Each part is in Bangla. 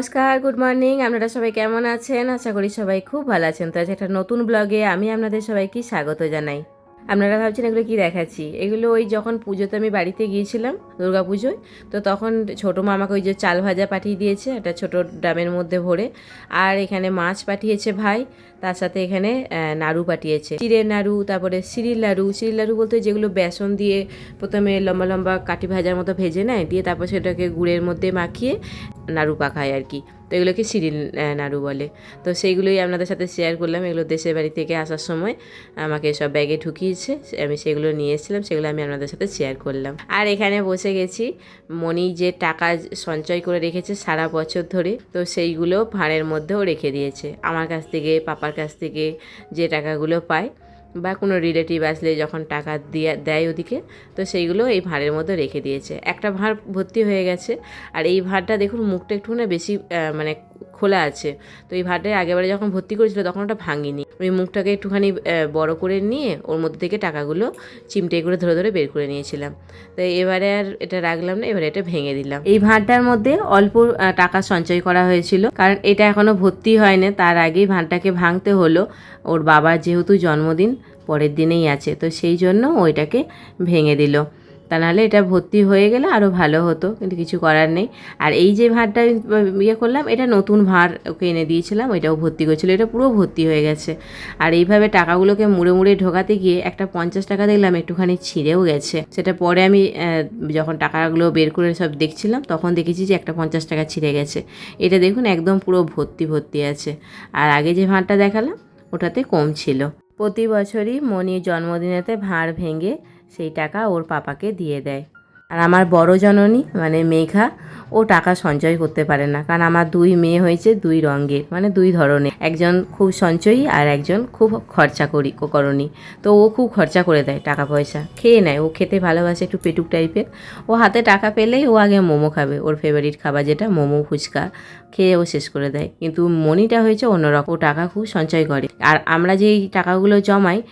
নমস্কার গুড মর্নিং আপনারা সবাই কেমন আছেন? আশা করি সবাই খুব ভালো আছেন। তো আজ একটা নতুন ব্লগে আমি আপনাদের সবাইকে স্বাগত জানাই। আপনারা ভাবছেন এগুলো কি দেখাচ্ছি? এগুলো ওই যখন পুজোতে আমি বাড়িতে গিয়েছিলাম, দুর্গা পুজোয়, তো তখন ছোটো মা আমাকে ওই যে চাল ভাজা পাঠিয়ে দিয়েছে, একটা ছোটো ড্রামের মধ্যে ভরে। আর এখানে মাছ পাঠিয়েছে ভাই, তার সাথে এখানে নাড়ু পাঠিয়েছে। চিড়ের নাড়ু, তারপরে সিরিল নাড়ু সিরিল নাড়ু বলতে যেগুলো বেসন দিয়ে প্রথমে লম্বা লম্বা কাঠি ভাজার মতো ভেজে নেয়, দিয়ে তারপর সেটাকে গুড়ের মধ্যে মাখিয়ে নাড়ু পাকায় আর কি। তো এগুলোকে সিরিল নাড়ু বলে। তো সেইগুলোই আপনাদের সাথে শেয়ার করলাম। এগুলো দেশের বাড়ি থেকে আসার সময় আমাকে সব ব্যাগে ঢুকিয়েছে। আমি সেগুলো নিয়ে এসেছিলাম, সেগুলো আমি আপনাদের সাথে শেয়ার করলাম। আর এখানে বসে গেছি। মনি যে টাকা সঞ্চয় করে রেখেছে সারা বছর ধরে, তো সেইগুলো ভাঁড়ের মধ্যেও রেখে দিয়েছে। আমার কাছ থেকে, পাপার কাছ থেকে যে টাকাগুলো পায় বা কোনো রিলেটিভ আসলে যখন টাকা দিয়ে, দেয় ওদিকে, তো সেইগুলো এই ভাঁড়ের মধ্যে রেখে দিয়েছে। একটা ভাঁড় ভর্তি হয়ে গেছে। আর এই ভাঁড়টা দেখুন মুখটা একটু না বেশি মানে খোলা আছে। তো এই ভাঁড়টা আগেবারে যখন ভর্তি করেছিল তখন ওটা ভাঙিনি। ওই মুখটাকে একটুখানি বড় করে নিয়ে ওর মধ্যে থেকে টাকাগুলো চিমটে করে ধরে ধরে বের করে নিয়েছিলাম। তো এবারে আর এটা রাখলাম না, এবারে এটা ভেঙে দিলাম। এই ভাঁড়টার মধ্যে অল্প টাকা সঞ্চয় করা হয়েছিল। কারণ এটা এখনও ভর্তি হয়নি, তার আগেই ভাঁড়টাকে ভাঙতে হলো। ওর বাবার যেহেতু জন্মদিন, পরের দিনেই আছে। তো সেই জন্য ওইটাকে ভেঙে দিল। তা নাহলে এটা ভর্তি হয়ে গেলে আরও ভালো হতো, কিন্তু কিছু করার নেই। আর এই যে ভাঁড়টা ইয়ে করলাম, এটা নতুন ভাঁড় ওকে এনে দিয়েছিলাম, ওইটাও ভর্তি করেছিল, এটা পুরো ভর্তি হয়ে গেছে। আর এইভাবে টাকাগুলোকে মুড়ে মুড়ে ঢোকাতে গিয়ে একটা পঞ্চাশ টাকা দেখলাম, একটুখানি ছিঁড়েও গেছে। সেটা পরে আমি যখন টাকাগুলো বের করে সব দেখছিলাম, তখন দেখেছি যে একটা পঞ্চাশ টাকা ছিঁড়ে গেছে। এটা দেখুন একদম পুরো ভর্তি ভর্তি আছে। আর আগে যে ভাঁড়টা দেখালাম, ওটাতে কম ছিল। প্রতি বছরই মনির জন্মদিনেতে ভাঁড় ভেঙে সেই টাকা ওর পাপাকে দিয়ে দেয়। আর আমার বড় জননী মানে মেঘা, ও টাকা সঞ্চয় করতে পারে না। কারণ আমার দুই মেয়ে হয়েছে, দুই রঙের মানে দুই ধরনের। একজন খুব সঞ্চয়ী আর একজন খুব খরচা করি করণী তো ও খুব খরচা করে দেয় টাকা পয়সা। খেয়ে নেয়, ও খেতে ভালোবাসে একটু পেটুক টাইপের। ও হাতে টাকা পেলেই ও আগে মোমো খাবে। ওর ফেভারিট খাবার যেটা, মোমো, ফুচকা, খেয়ে ও শেষ করে দেয়। কিন্তু মনিটা হয়েছে অন্যরকম। ও টাকা খুব সঞ্চয় করে। আর আমরা যেই টাকাগুলো জমাই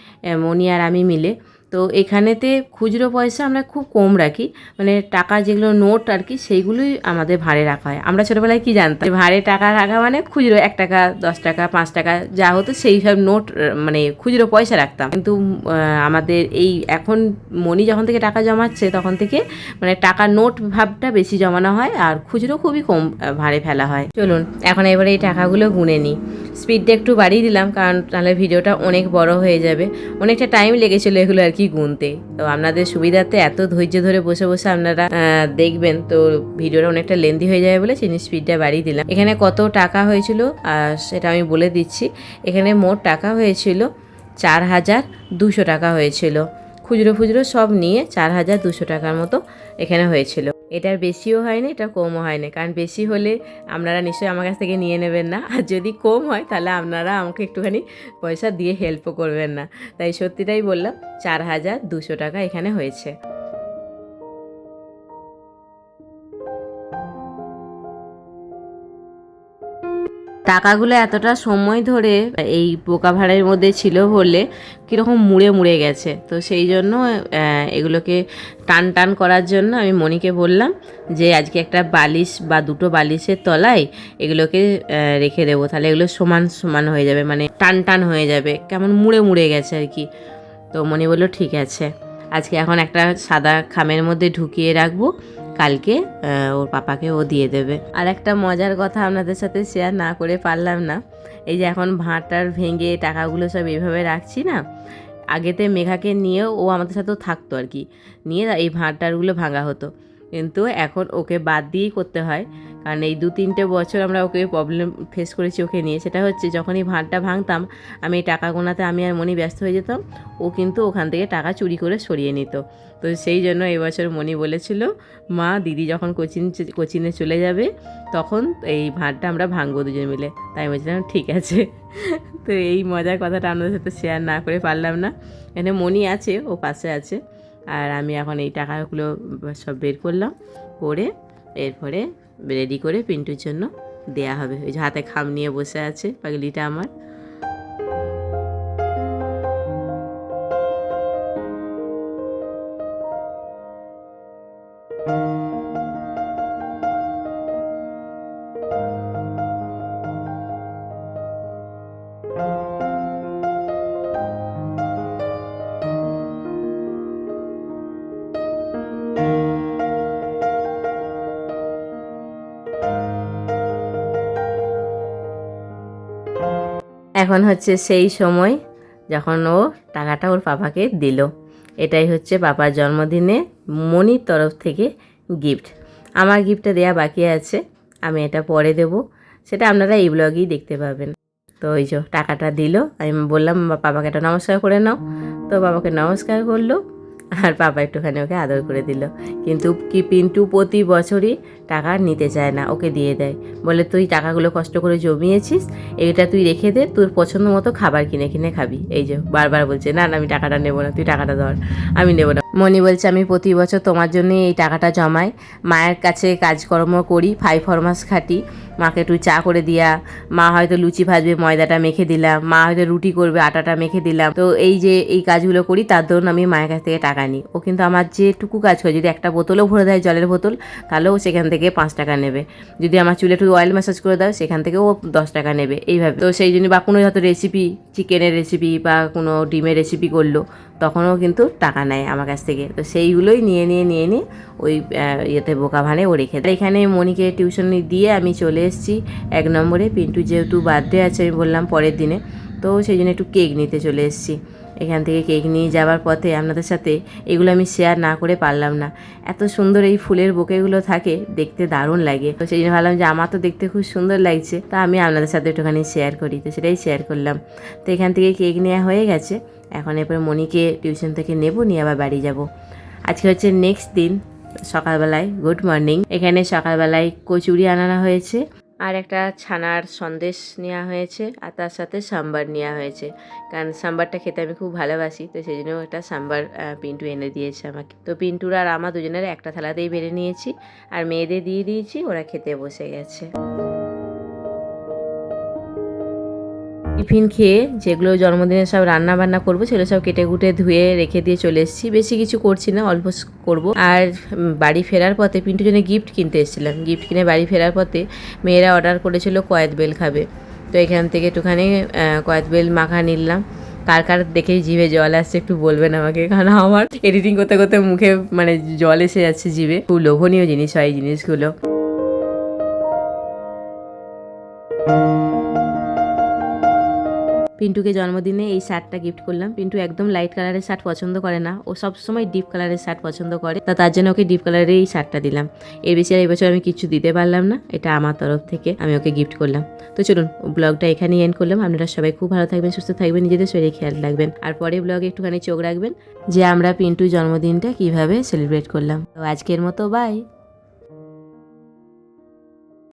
মনি আর আমি মিলে তো এখানেতে খুচরো পয়সা আমরা খুব কম রাখি। মানে টাকা যেগুলো নোট আর কি, সেইগুলোই আমাদের ভাড়ে রাখা হয়। আমরা ছোটোবেলায় কি জানতাম? ভাড়ে টাকা রাখা মানে খুচরো এক টাকা, দশ টাকা, পাঁচ টাকা, যা হতো সেই সব নোট মানে খুচরো পয়সা রাখতাম। কিন্তু আমাদের এই এখন মনি যখন থেকে টাকা জমাচ্ছে, তখন থেকে মানে টাকা নোট ভাবটা বেশি জমানো হয় আর খুচরো খুবই কম ভাড়ে ফেলা হয়। চলুন, এখন এবারে এই টাকাগুলো গুনে নিই। স্পিডটা একটু বাড়িয়ে দিলাম, কারণ তাহলে ভিডিওটা অনেক বড় হয়ে যাবে। অনেকটা টাইম লেগেছিলো এগুলো আর কি গুনতে? তো আপনাদের সুবিধাতে এত ধৈর্য ধরে বসে বসে আপনারা দেখবেন। তো ভিডিওটা অনেকটা লেন্দি হয়ে যাবে বলে চিনি স্পিডটা বাড়িয়ে দিলাম। এখানে কত টাকা হয়েছিল? সেটা আমি বলে দিচ্ছি। এখানে মোট টাকা হয়েছিল চার হাজার দুশো টাকা হয়েছিল। খুচরো ফুচরো সব নিয়ে চার হাজার দুশো টাকার মতো এখানে হয়েছিল। এটার বেশিও হয়নি এটা কমও হয়নি কারণ বেশি হলে আপনারা নিশ্চয়ই আমার কাছ থেকে নিয়ে নেবেন না। আর যদি কম হয়, তাহলে আপনারা আমাকে একটুখানি পয়সা দিয়ে হেল্পও করবেন না। তাই সত্যিটাই বললাম, চার হাজার দুশো টাকা এখানে হয়েছে। টাকাগুলো এতটা সময় ধরে এই পোকা ভাড়ের মধ্যে ছিল বলে কীরকম মুড়ে মুড়ে গেছে। তো সেই জন্য এগুলোকে টান টান করার জন্য আমি মনিকে বললাম যে, আজকে একটা বালিশ বা দুটো বালিশের তলায় এগুলোকে রেখে দেবো। তাহলে এগুলো সমান সমান হয়ে যাবে মানে টান টান হয়ে যাবে। কেমন মুড়ে মুড়ে গেছে আর কি। তো মনি বলল, ঠিক আছে। আজকে এখন একটা সাদা খামের মধ্যে ঢুকিয়ে রাখব। কালকে ওর পাপাকে ও দিয়ে দেবে। আর একটা মজার কথা আপনাদের সাথে শেয়ার না করে পারলাম না। এই যে এখন ভাঁটার ভেঙে টাকাগুলো সব এভাবে রাখছি না, আগেতে মেঘাকে নিয়েও ও আমাদের সাথেও থাকতো আর কি। নিয়ে এই ভাঁটারগুলো ভাঙা হতো। কিন্তু এখন ওকে বাদ দিয়েই করতে হয়। কারণ এই দু তিনটে বছর আমরা ওকে প্রবলেম ফেস করেছি, ওকে নিয়ে। সেটা হচ্ছে যখনই ভাঁড়টা ভাঙতাম, আমি টাকা গোনাতে আমি আর মনি ব্যস্ত হয়ে যেতাম, ও কিন্তু ওখান থেকে টাকা চুরি করে সরিয়ে নিত। তো সেই জন্য এবছর মনি বলেছিল, মা, দিদি যখন কোচিং কোচিংয়ে চলে যাবে, তখন এই ভাঁড়টা আমরা ভাঙবো দুজন মিলে। তাই বলছিলাম, ঠিক আছে। তো এই মজার কথাটা আপনাদের সাথে শেয়ার না করে পারলাম না। এখানে মনি আছে, ও পাশে আছে। আর আমি এখন এই টাকাগুলো সব বের করলাম, করে এরপরে রেডি করে পিন্টুর জন্য দেয়া হবে। ওই যে হাতে খাম নিয়ে বসে আছে, পাগলিটা আমার। এখন হচ্ছে সেই সময় যখন ও টাকাটা ওর পাপাকে দিল। এটাই হচ্ছে পাপার জন্মদিনে মনির তরফ থেকে গিফট আমার গিফটটা দেওয়া বাকি আছে, আমি এটা পরে দেব। সেটা আপনারা এই ব্লগেই দেখতে পাবেন। তো ওই যে টাকাটা দিল, আমি বললাম বাবাকে একটা নমস্কার করে নাও। তো বাবাকে নমস্কার করল। আর বাবা একটুখানি ওকে আদর করে দিল। কিন্তু কি পিন্টু প্রতি বছরই টাকা নিতে চায় না, ওকে দিয়ে দেয়। বলে, তুই টাকাগুলো কষ্ট করে জমিয়েছিস এটা তুই রেখে দে, তোর পছন্দ মতো খাবার কিনে কিনে খাবি। এই যে বারবার বলছে, না না, আমি টাকাটা নেব না, তুই টাকাটা ধর, আমি নেব না। মনি বলছে, আমি প্রতি বছর তোমার জন্য এই টাকাটা জমাই। মায়ের কাছে কাজকর্ম করি ফাই ফরমাস খাটি। মাকে একটু চা করে দিয়া, মা হয়তো লুচি ভাজবে, ময়দাটা মেখে দিলাম। মা হয়তো রুটি করবে, আটাটা মেখে দিলাম। তো এই যে এই কাজগুলো করি, তার দরুন আমি মায়ের কাছ থেকে টাকা নিই। ও কিন্তু আমার যেটুকু কাজ করে, যদি একটা বোতলও ভরে দেয় জলের বোতল, তাহলেও সেখান থেকে পাঁচ টাকা নেবে। যদি আমার চুলে একটু অয়েল ম্যাসাজ করে দাও, সেখান থেকেও ও দশ টাকা নেবে। এইভাবে। তো সেই জন্য বা কোনো হয়তো রেসিপি চিকেনের রেসিপি বা কোনো ডিমের রেসিপি করল। তখনও কিন্তু টাকা নেয় আমার কাছ থেকে। তো সেইগুলোই নিয়ে নিয়ে নিয়ে নিয়ে ওই ইয়েতে বোকা ভানে ও রেখে এখানে মনিকে টিউশন দিয়ে আমি চলে এসেছি এক নম্বরে। পিন্টু যেহেতু বার্থডে আছে আমি বললাম পরের দিনে। তো সেই জন্য একটু কেক নিতে চলে এসেছি। এখান থেকে কেক নিয়ে যাওয়ার পথে আপনাদের সাথে এগুলো আমি শেয়ার না করে পারলাম না। এত সুন্দর এই ফুলের বোকেগুলো থাকে, দেখতে দারুণ লাগে। তো সেই জন্য ভাবলাম যে আমার তো দেখতে খুব সুন্দর লাগছে, তা আমি আপনাদের সাথে একটুখানি শেয়ার করি। তো সেটাই শেয়ার করলাম। তো এখান থেকে কেক নেওয়া হয়ে গেছে। এখন এরপরে মনিকে টিউশন থেকে নেব, নিয়ে আবার বাড়ি যাব। আজকে হচ্ছে নেক্সট দিন, সকালবেলায় গুড মর্নিং এখানে সকালবেলায় কচুরি আনানো হয়েছে। আর একটা ছানার সন্দেশ নেওয়া হয়েছে আর তার সাথে সাম্বার নেওয়া হয়েছে। কারণ সাম্বারটা খেতে আমি খুব ভালোবাসি, তো সেই জন্য একটা সাম্বার পিন্টু এনে দিয়েছে আমাকে। তো পিন্টুর আর আমার দুজনের একটা থালাতেই বেড়ে নিয়েছি আর মেয়েদের দিয়ে দিয়েছি, ওরা খেতে বসে গেছে। টিফিন খেয়ে যেগুলো জন্মদিনে সব রান্না বান্না করব, সেগুলো সব কেটে কুটে ধুয়ে রেখে দিয়ে চলে এসেছি। বেশি কিছু করছি না, অল্প করব। আর বাড়ি ফেরার পথে পিন্টুর জন্য গিফট কিনতে এসেছিলাম। গিফট কিনে বাড়ি ফেরার পথে মেয়েরা অর্ডার করেছিল কয়েদ বেল খাবে। তো এখান থেকে একটুখানি কয়েদ বেল মাখা নিলাম। কার কার দেখেই জিভে জল আসছে একটু বলবেন আমাকে, কারণ আমার এডিটিং করতে করতে মুখে মানে জল এসে যাচ্ছে জিভে। খুব লোভনীয় জিনিস হয় এই জিনিসগুলো। পিন্টুকে জন্মদিনে এই শার্টটা গিফট করলাম। পিন্টু একদম লাইট কালারের শার্ট পছন্দ করে না। ও সব সময় ডিপ কালারের শার্ট পছন্দ করে। তা তার জন্য ওকে ডিপ কালারের এই শার্টটা দিলাম। এর বেশি আর এই বছর আমি কিছু দিতে পারলাম না। এটা আমার তরফ থেকে আমি ওকে গিফট করলাম। তো চলুন ব্লগটা এখানেই এন্ড করলাম। আপনারা সবাই খুব ভালো থাকবেন, সুস্থ থাকবেন, নিজেদের শরীরে খেয়াল রাখবেন। আর পরে ব্লগে একটুখানি চোখ রাখবেন যে আমরা পিন্টুর জন্মদিনটা কীভাবে সেলিব্রেট করলাম। তো আজকের মতো বাই